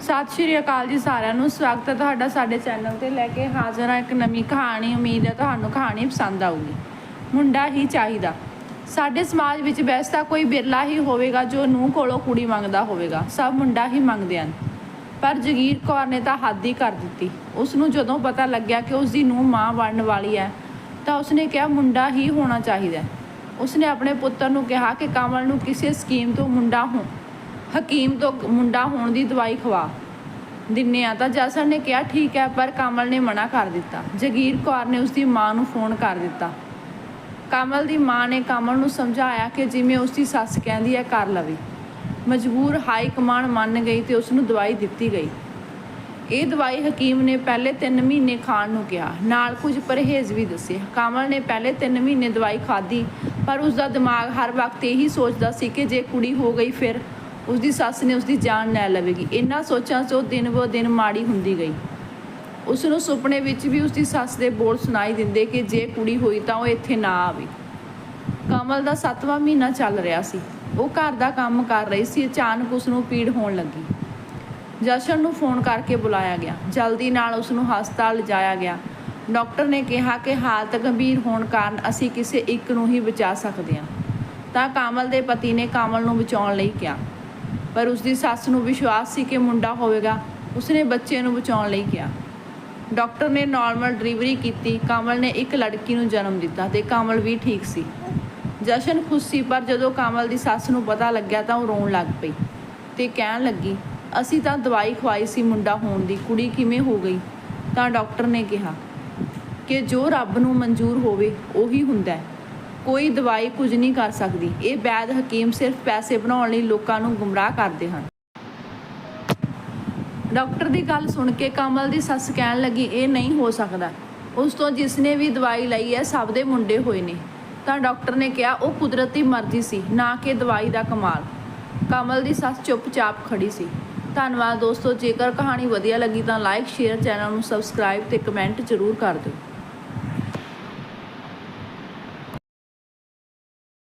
ਸਤਿ ਸ਼੍ਰੀ ਅਕਾਲ ਜੀ ਸਾਰਿਆਂ ਨੂੰ। ਸਵਾਗਤ ਹੈ ਤੁਹਾਡਾ ਸਾਡੇ ਚੈਨਲ ਤੇ ਲੈ ਕੇ ਹਾਜ਼ਰ ਹਾਂ ਇੱਕ ਨਵੀਂ ਕਹਾਣੀ। ਉਮੀਦ ਹੈ ਤੁਹਾਨੂੰ ਕਹਾਣੀ ਪਸੰਦ ਆਊਗੀ। ਮੁੰਡਾ ਹੀ ਚਾਹੀਦਾ। ਸਾਡੇ ਸਮਾਜ ਵਿੱਚ ਵੈਸੇ ਤਾਂ ਕੋਈ ਬਿਰਲਾ ਹੀ ਹੋਵੇਗਾ ਜੋ ਨੂੰਹ ਕੋਲੋਂ ਕੁੜੀ ਮੰਗਦਾ ਹੋਵੇਗਾ। ਸਭ ਮੁੰਡਾ ਹੀ ਮੰਗਦੇ ਹਨ। ਪਰ ਜਗੀਰ ਕੌਰ ਨੇ ਤਾਂ ਹੱਦ ਹੀ ਕਰ ਦਿੱਤੀ। ਉਸ ਨੂੰ ਜਦੋਂ ਪਤਾ ਲੱਗਿਆ ਕਿ ਉਸ ਦੀ ਨੂੰਹ ਮਾਂ ਬਣਨ ਵਾਲੀ ਹੈ, ਤਾਂ ਉਸਨੇ ਕਿਹਾ, ਮੁੰਡਾ ਹੀ ਹੋਣਾ ਚਾਹੀਦਾ ਉਸਨੇ ਆਪਣੇ ਪੁੱਤਰ ਨੂੰ ਕਿਹਾ ਕਿ, ਕਮਲ ਨੂੰ ਕਿਸੇ ਸਕੀਮ ਤੋਂ ਮੁੰਡਾ ਹੋ। ਹਕੀਮ ਤੋਂ ਮੁੰਡਾ ਹੋਣ ਦੀ ਦਵਾਈ ਖਵਾ। ਦਿੰਨੇ ਆ ਤਾਂ ਜਸਨ ਨੇ ਕਿਹਾ, ਠੀਕ ਹੈ, ਪਰ ਕਮਲ ਨੇ ਮਨਾ ਕਰ ਦਿੱਤਾ। ਜਗੀਰ ਕੌਰ ਨੇ ਉਸਦੀ ਮਾਂ ਨੂੰ ਫੋਨ ਕਰ ਦਿੱਤਾ। ਕਮਲ ਦੀ ਮਾਂ ਨੇ ਕਮਲ ਨੂੰ ਸਮਝਾਇਆ ਕਿ ਜਿਵੇਂ ਉਸਦੀ ਸੱਸ ਕਹਿੰਦੀ ਹੈ, ਕਰ ਲਵੇ। ਮਜਬੂਰ ਹਾਈ ਕਮਾਂਡ ਮੰਨ ਗਈ ਤੇ ਉਸ ਨੂੰ ਦਵਾਈ ਦਿੱਤੀ ਗਈ। ਇਹ ਦਵਾਈ ਹਕੀਮ ਨੇ ਪਹਿਲੇ 3 ਮਹੀਨੇ ਖਾਣ ਨੂੰ ਕਿਹਾ। ਨਾਲ ਕੁਝ ਪਰਹੇਜ਼ ਵੀ ਦੱਸੇ। ਕਮਲ ਨੇ ਪਹਿਲੇ 3 ਮਹੀਨੇ ਦਵਾਈ ਖਾਧੀ, ਪਰ ਉਸ ਦਾ ਦਿਮਾਗ ਹਰ ਵਕਤ ਇਹੀ ਸੋਚਦਾ ਸੀ ਕਿ ਜੇ ਕੁੜੀ ਹੋ ਗਈ, ਫਿਰ ਉਸ ਦੀ ਸੱਸ ਨੇ ਉਸ ਦੀ ਜਾਨ ਲੈ ਲਵੇਗੀ। ਇਹਨਾਂ ਸੋਚਾਂ 'ਚ ਉਹ ਦਿਨ ਬੋ ਦਿਨ ਮਾੜੀ ਹੁੰਦੀ ਗਈ। ਉਸ ਨੂੰ ਸੁਪਨੇ ਵਿੱਚ ਵੀ ਉਸ ਦੀ ਸੱਸ ਦੇ ਬੋਲ ਸੁਣਾਈ ਦਿੰਦੇ ਕਿ ਜੇ ਕੁੜੀ ਹੋਈ ਤਾਂ ਉਹ ਇੱਥੇ ਨਾ ਆਵੇ। ਕਮਲ ਦਾ 7ਵਾਂ ਮਹੀਨਾ ਚੱਲ ਰਿਹਾ ਸੀ। ਉਹ ਘਰ ਦਾ ਕੰਮ ਕਰ ਰਹੀ ਸੀ। ਅਚਾਨਕ ਉਸ ਨੂੰ ਪੀੜ ਹੋਣ ਲੱਗੀ। ਜਸ਼ਨ ਨੂੰ ਫੋਨ ਕਰਕੇ ਬੁਲਾਇਆ ਗਿਆ। ਜਲਦੀ ਨਾਲ ਉਸ ਨੂੰ ਹਸਪਤਾਲ ਲਿਜਾਇਆ ਗਿਆ। ਡਾਕਟਰ ਨੇ ਕਿਹਾ ਕਿ ਹਾਲਤ ਗੰਭੀਰ ਹੋਣ ਕਾਰਨ ਅਸੀਂ ਕਿਸੇ ਇੱਕ ਨੂੰ ਹੀ ਬਚਾ ਸਕਦੇ ਹਾਂ। ਤਾਂ ਕਾਮਲ ਦੇ ਪਤੀ ਨੇ ਕਾਮਲ ਨੂੰ ਬਚਾਉਣ ਲਈ ਕਿਹਾ। ਪਰ ਉਸ ਦੀ ਸੱਸ ਨੂੰ ਵਿਸ਼ਵਾਸ ਸੀ ਕਿ ਮੁੰਡਾ ਹੋਵੇਗਾ, ਉਸਨੇ ਬੱਚੇ ਨੂੰ ਬਚਾਉਣ ਲਈ ਕਿਹਾ। ਡਾਕਟਰ ਨੇ ਨਾਰਮਲ ਡਿਲੀਵਰੀ ਕੀਤੀ, ਕਮਲ ਨੇ ਇੱਕ ਲੜਕੀ ਨੂੰ ਜਨਮ ਦਿੱਤਾ ਤੇ ਕਮਲ ਵੀ ਠੀਕ ਸੀ। ਜਸ਼ਨ ਖੁਸ਼ ਸੀ, ਪਰ ਜਦੋਂ ਕਮਲ ਦੀ ਸੱਸ ਨੂੰ ਪਤਾ ਲੱਗਿਆ ਤਾਂ ਉਹ ਰੋਣ ਲੱਗ ਪਈ ਤੇ ਕਹਿਣ ਲੱਗੀ, ਅਸੀਂ ਤਾਂ ਦਵਾਈ ਖਵਾਈ ਸੀ ਮੁੰਡਾ ਹੋਣ ਦੀ, ਕੁੜੀ ਕਿਵੇਂ ਹੋ ਗਈ? ਤਾਂ ਡਾਕਟਰ ਨੇ ਕਿਹਾ ਕਿ ਜੋ ਰੱਬ ਨੂੰ ਮਨਜ਼ੂਰ ਹੋਵੇ, ਉਹੀ ਹੁੰਦਾ ਹੈ। ਕੋਈ ਦਵਾਈ ਕੁਝ ਨਹੀਂ ਕਰ ਸਕਦੀ। ਇਹ ਵੈਦ ਹਕੀਮ ਸਿਰਫ ਪੈਸੇ ਬਣਾਉਣ ਲਈ ਲੋਕਾਂ ਨੂੰ ਗੁੰਮਰਾਹ ਕਰਦੇ ਹਨ। ਡਾਕਟਰ ਦੀ ਗੱਲ ਸੁਣ ਕੇ ਕਮਲ ਦੀ ਸੱਸ ਕਹਿਣ ਲੱਗੀ, ਇਹ ਨਹੀਂ ਹੋ ਸਕਦਾ। ਉਸ ਤੋਂ ਜਿਸ ਨੇ ਵੀ ਦਵਾਈ ਲਈ ਹੈ, ਸਭ ਦੇ ਮੁੰਡੇ ਹੋਏ ਨੇ। ਤਾਂ ਡਾਕਟਰ ਨੇ ਕਿਹਾ, ਉਹ ਕੁਦਰਤੀ ਮਰਜ਼ੀ ਸੀ, ਨਾ ਕਿ ਦਵਾਈ ਦਾ ਕਮਾਲ। ਕਮਲ ਦੀ ਸੱਸ ਚੁੱਪਚਾਪ ਖੜੀ ਸੀ। ਧੰਨਵਾਦ ਦੋਸਤੋ, ਜੇਕਰ ਕਹਾਣੀ ਵਧੀਆ ਲੱਗੀ ਤਾਂ ਲਾਈਕ, ਸ਼ੇਅਰ, ਚੈਨਲ ਨੂੰ ਸਬਸਕ੍ਰਾਈਬ ਤੇ ਕਮੈਂਟ ਜ਼ਰੂਰ ਕਰ ਦਿਓ।